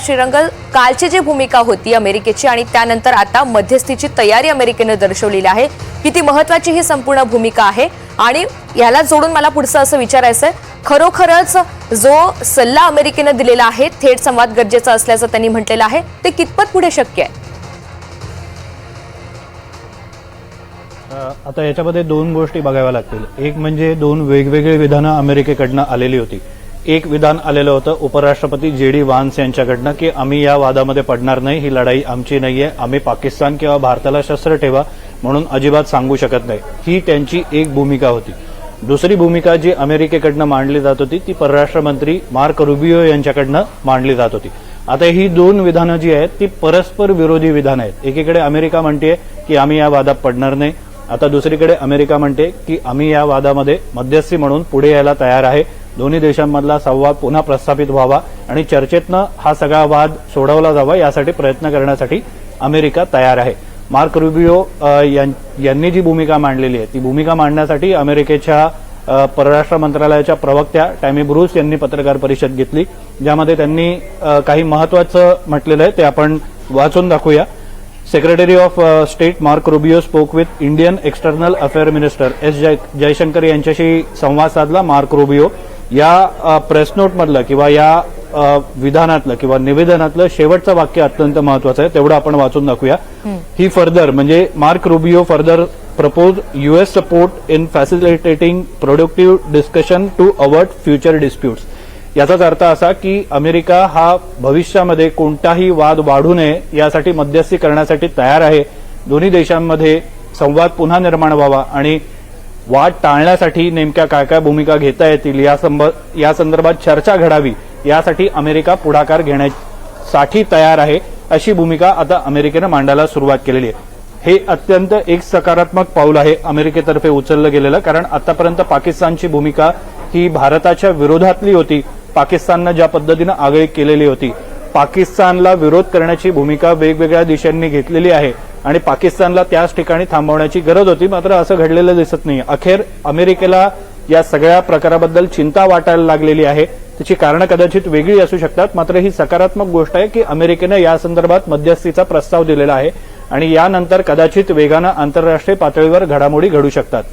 श्रीरंगल कालची जी भूमिका होती अमेरिकेची आणि त्यानंतर आता मध्यस्थीची तयारी अमेरिकेनं दर्शवलेली आहे किती महत्वाची ही संपूर्ण भूमिका आहे आणि याला जोडून मला पुढचं असं विचारायचं आहे खरोखरच जो सल्ला अमेरिकेनं दिलेला आहे थेट संवाद गरजेचा असल्याचं त्यांनी म्हटलेलं आहे ते कितपत पुढे शक्य आहे? आता याच्यामध्ये दोन गोष्टी बघाव्या लागतील. एक म्हणजे दोन वेगवेगळी विधानं अमेरिकेकडनं आलेली होती. एक विधान आलेलं होतं. उपराष्ट्रपती जे डी वान्स यांच्याकडनं की आम्ही या वादामध्ये पडणार नाही ही लढाई आमची नाहीये. आम्ही पाकिस्तान किंवा भारताला शस्त्र ठेवा म्हणून अजिबात सांगू शकत नाही. ही त्यांची एक भूमिका होती. दुसरी भूमिका जी अमेरिकेकडनं मांडली जात होती ती परराष्ट्र मंत्री मार्क रुबियो यांच्याकडनं मांडली जात होती. आता ही दोन विधानं जी आहेत ती परस्पर विरोधी विधानं आहेत. एकीकडे अमेरिका म्हणते की आम्ही या वादात पडणार नाही. आता दुसरीकडे अमेरिका म्हणते की आम्ही या वादामध्ये मध्यस्थी म्हणून पुढे यायला तयार आहे. दोन्ही देशांमधला संवाद पुन्हा प्रस्थापित व्हावा आणि चर्चेतनं हा सगळा वाद सोडवला जावा यासाठी प्रयत्न करण्यासाठी अमेरिका तयार आहे. मार्क रुबिओ यांनी जी भूमिका मांडलेली आहे ती भूमिका मांडण्यासाठी अमेरिकेच्या परराष्ट्र मंत्रालयाच्या प्रवक्त्या टॅमी ब्रूस यांनी पत्रकार परिषद घेतली ज्यामध्ये त्यांनी काही महत्वाचं म्हटलेलं आहे ते आपण वाचून दाखवूया. Secretary of state Mark Rubio spoke with Indian external affair minister S Jai Jaishankar यांच्याशी संवाद साधला मार्क रुबिओ. या प्रेस नोटमधलं किंवा या विधानातलं किंवा निवेदनातलं शेवटचं वाक्य अत्यंत महत्वाचं आहे. तेवढं आपण वाचून दाखवूया. ही. फर्दर म्हणजे Mark Rubio further propose US support in facilitating productive discussion to avert future disputes. याचाच अर्थ असा की अमेरिका हा भविष्यामध्ये कोणताही वाद वाढू नये यासाठी मध्यस्थी करण्यासाठी तयार आहे. दोन्ही देशांमध्ये संवाद पुन्हा निर्माण व्हावा आणि वाद टाळण्यासाठी नेमक्या काय काय भूमिका घेता येतील या संब- या संदर्भात चर्चा घडावी यासाठी अमेरिका पुढाकार घेण्यासाठी तयार आहे अशी भूमिका आता अमेरिकेनं मांडायला सुरुवात केलेली आहे. हे अत्यंत एक सकारात्मक पाऊल आहे अमेरिकेतर्फे उचललं गेलेलं कारण आतापर्यंत पाकिस्तानची भूमिका ही भारताच्या विरोधातली होती. पाकिस्ताननं ज्या पद्धतीनं आगळी केलेली होती. पाकिस्तानला विरोध करण्याची भूमिका वेगवेगळ्या देशांनी घेतलेली आहे. आणि पाकिस्तानला त्याच ठिकाणी थांबवण्याची गरज होती. मात्र असं घडलेलं दिसत नाही अखेर अमेरिकेला या सगळ्या प्रकाराबद्दल चिंता वाटायला लागलेली आहे. त्याची कारणं कदाचित वेगळी असू शकतात. मात्र ही सकारात्मक गोष्ट आहे की अमेरिकेनं या संदर्भात मध्यस्थीचा प्रस्ताव दिलेला आहे आणि यानंतर कदाचित वेगानं आंतरराष्ट्रीय पातळीवर घडामोडी घडू शकतात.